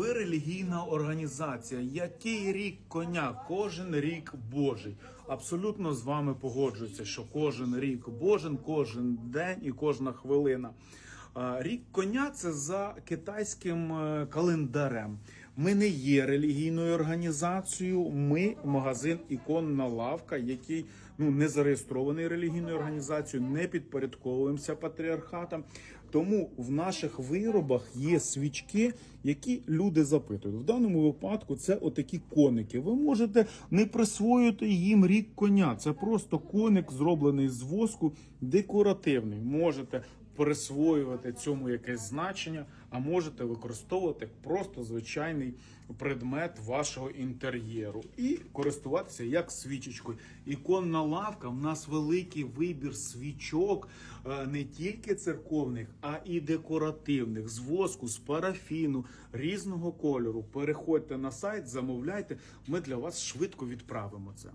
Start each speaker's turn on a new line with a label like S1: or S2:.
S1: ви релігійна організація. Який рік коня? Кожен рік Божий. Абсолютно з вами погоджуюся, що кожен рік Божий, кожен день і кожна хвилина. Рік коня це за китайським е, календарем. Ми не є релігійною організацією. Ми магазин іконна лавка, який ну не зареєстрований релігійною організацією, не підпорядковуємося патріархатам. Тому в наших виробах є свічки, які люди запитують. В даному випадку це отакі коники. Ви можете не присвоїти їм рік коня. Це просто коник, зроблений з воску, декоративний. Можете присвоювати цьому якесь значення, а можете використовувати просто звичайний предмет вашого інтер'єру і користуватися як свічечкою. Іконна лавка в нас великий вибір свічок, е, не тільки церковних, а і декоративних з воску, з парафіну різного кольору. Переходьте на сайт, замовляйте. Ми для вас швидко відправимо це.